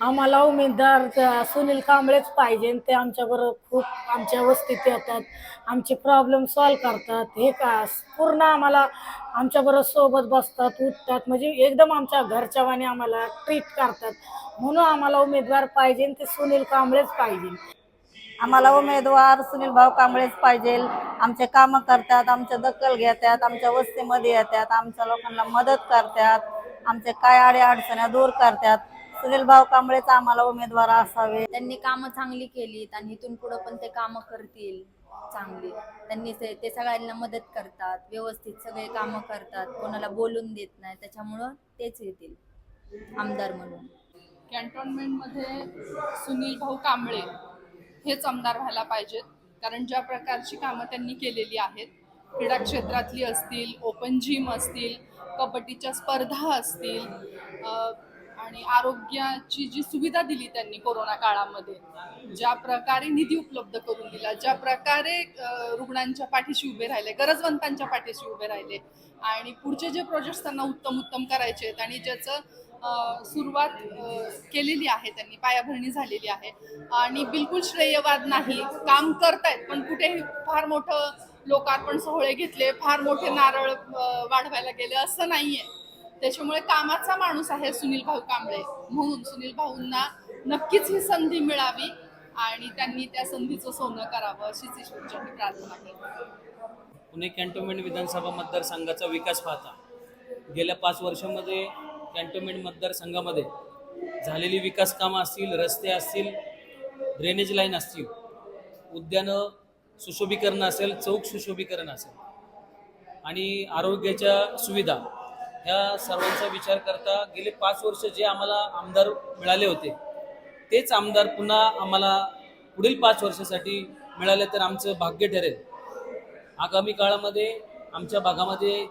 आम्हाला उमेदवार त्या सुनील कांबळेच पाहिजे ते आमच्याबरोबर खूप आमच्या वस्तीत येतात. आमचे प्रॉब्लेम सॉल्व करतात. हे का पूर्ण आम्हाला आमच्याबरोबर सोबत बसतात उठतात. म्हणजे एकदम आमच्या घरच्यावाने आम्हाला ट्रीट करतात. म्हणून आम्हाला उमेदवार पाहिजे ते सुनील कांबळेच पाहिजे. आम्हाला उमेदवार सुनील भाऊ कांबळेच पाहिजे. आमचे कामं करतात आमच्या दखल घेतात आमच्या वस्तीमध्ये येतात आमच्या लोकांना मदत करतात आमचे काय अडे अडचण्या दूर करतात. सुनील भाऊ कांबळेच आम्हाला उमेदवार असावे. त्यांनी कामं चांगली केलीत आणि इथून पुढं पण ते कामं करतील चांगली. त्यांनी ते ते सगळ्यांना मदत करतात व्यवस्थित सगळे कामं करतात कोणाला बोलून देत नाही त्याच्यामुळं तेच येतील आमदार म्हणून. कॅन्टोन्मेंटमध्ये सुनील भाऊ कांबळे हेच आमदार व्हायला पाहिजेत कारण ज्या प्रकारची कामं त्यांनी केलेली आहेत क्रीडा क्षेत्रातली असतील ओपन जिम असतील कबड्डीच्या स्पर्धा असतील अ, आणि आरोग्याची जी सुविधा दिली त्यांनी कोरोना काळामध्ये ज्या प्रकारे निधी उपलब्ध करून दिला ज्या प्रकारे रुग्णांच्या पाठीशी उभे राहिले गरजवंतांच्या पाठीशी उभे राहिले आणि पुढचे जे प्रोजेक्ट्स त्यांना उत्तम उत्तम करायचे आहेत आणि ज्याचं सुरुवात केलेली आहे त्यांनी पायाभरणी झालेली आहे. आणि बिलकुल श्रेयवाद नाही काम करतायत पण कुठेही फार मोठं लोकार्पण सोहळे घेतले फार मोठे नारळ वाढवायला गेले असं नाहीये. त्याच्यामुळे कामाचा माणूस आहे सुनील भाऊ कांबळे. म्हणून सुनील भाऊंना नक्कीच ही संधी मिळावी आणि त्यांनी त्या संधीचं सोनं करावं अशीच ईश्वरचरणी प्रार्थना करते पुणे कॅन्टोन्मेंट विधानसभा मतदारसंघाचा विकास पाहता गेल्या पाच वर्षामध्ये कॅन्टोन्मेंट मतदारसंघामध्ये झालेली विकास कामं असतील रस्ते असतील ड्रेनेज लाईन असतील उद्यानं सुशोभीकरण असेल चौक सुशोभीकरण असेल आणि आरोग्याच्या सुविधा ह्या सर्वांचा विचार करता गेले पाच वर्ष जे आम्हाला आमदार मिळाले होते तेच आमदार पुन्हा आम्हाला पुढील पाच वर्षासाठी मिळाले तर आमचं भाग्य ठरेल. आगामी काळामध्ये आमच्या भागामध्ये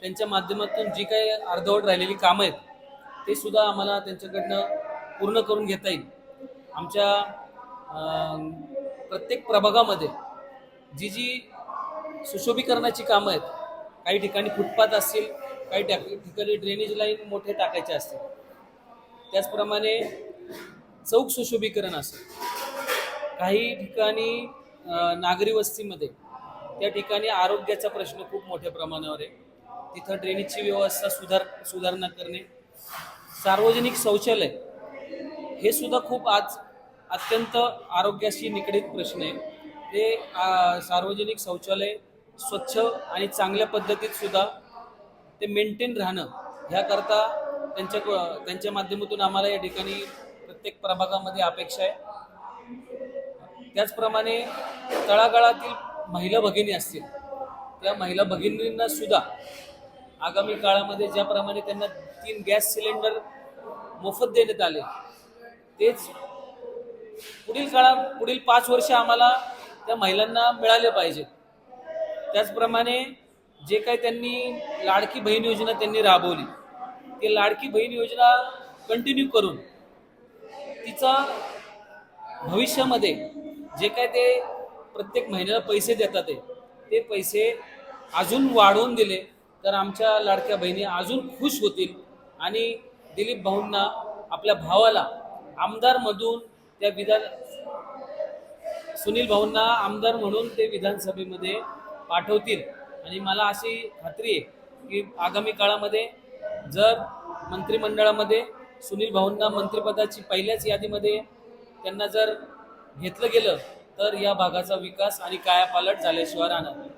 त्यांच्या माध्यमातून जी काही अर्धवट राहिलेली कामं आहेत ते सुद्धा आम्हाला त्यांच्याकडनं पूर्ण करून घेता येईल. आमच्या प्रत्येक प्रभागामध्ये जी जी सुशोभीकरणाची कामं आहेत काही ठिकाणी फुटपाथ असतील काही टाक- ठिकाणी ड्रेनेज लाईन मोठे टाकायचे असतील. त्याचप्रमाणे चौक सुशोभीकरण असेल. काही ठिकाणी नागरी वस्तीमध्ये त्या ठिकाणी आरोग्याचा प्रश्न खूप मोठ्या प्रमाणावर आहे. तिथं ड्रेनेजची व्यवस्था सुधार सुधारणा करणे. सार्वजनिक शौचालय हे सुद्धा खूप आज अत्यंत आरोग्याशी निगडीत प्रश्न आहे. ते सार्वजनिक शौचालय स्वच्छ आणि चांगल्या पद्धतीत सुद्धा ते मेंटेन राहणं ह्याकरता त्यांच्या त्यांच्या माध्यमातून आम्हाला या ठिकाणी प्रत्येक प्रभागामध्ये अपेक्षा आहे. त्याचप्रमाणे तळागाळातील महिला भगिनी असतील त्या महिला भगिनींना सुद्धा आगामी काळामध्ये ज्याप्रमाणे त्यांना तीन गॅस सिलेंडर मोफत देण्यात आले तेच पुढील काळा पुढील पाच वर्ष आम्हाला त्या महिलांना मिळाले पाहिजे. त्याचप्रमाणे जे काही त्यांनी लाडकी बहीण योजना त्यांनी राबवली ती लाडकी बहीण योजना कंटिन्यू करून तिचा भविष्यामध्ये जे काय ते प्रत्येक महिन्याला पैसे देतात ते ते पैसे अजून वाढवून दिले तर आमच्या लाडक्या बहिणी अजून खुश होतील आणि दिलीप भाऊंना आपल्या भावाला आमदारमधून त्या विधान सुनील भाऊंना आमदार म्हणून ते विधानसभेमध्ये पाठवतील. आणि मला अशी खात्री आहे की आगामी काळामध्ये जर मंत्रिमंडळामध्ये सुनील भाऊंना मंत्रिपदाची पहिल्याच यादीमध्ये त्यांना जर घेतलं गेलं तर या भागाचा विकास आणि कायापालट झाल्याशिवाय राहणार नाही.